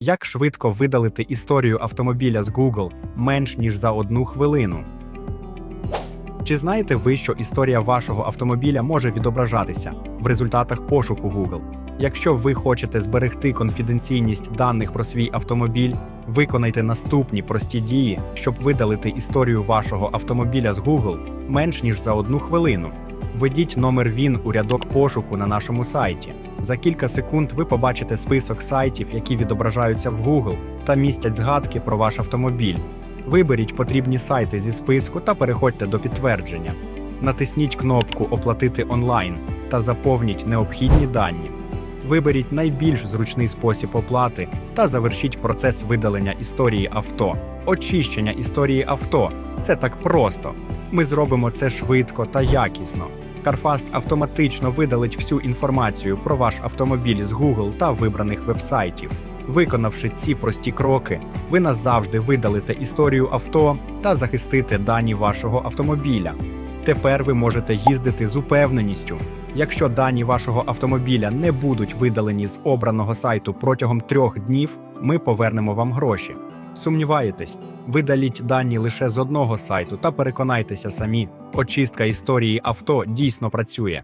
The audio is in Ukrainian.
Як швидко видалити історію автомобіля з Google менш ніж за одну хвилину? Чи знаєте ви, що історія вашого автомобіля може відображатися в результатах пошуку Google? Якщо ви хочете зберегти конфіденційність даних про свій автомобіль, виконайте наступні прості дії, щоб видалити історію вашого автомобіля з Google менш ніж за одну хвилину. Введіть номер ВІН у рядок пошуку на нашому сайті. За кілька секунд ви побачите список сайтів, які відображаються в Google та містять згадки про ваш автомобіль. Виберіть потрібні сайти зі списку та переходьте до підтвердження. Натисніть кнопку Оплатити онлайн та заповніть необхідні дані. Виберіть найбільш зручний спосіб оплати та завершіть процес видалення історії авто. Очищення історії авто це так просто. Ми зробимо це швидко та якісно. CarFast автоматично видалить всю інформацію про ваш автомобіль з Google та вибраних вебсайтів. Виконавши ці прості кроки, ви назавжди видалите історію авто та захистите дані вашого автомобіля. Тепер ви можете їздити з упевненістю. Якщо дані вашого автомобіля не будуть видалені з обраного сайту протягом трьох днів, ми повернемо вам гроші. Сумніваєтесь, видаліть дані лише з одного сайту та переконайтеся самі, очистка історії авто дійсно працює.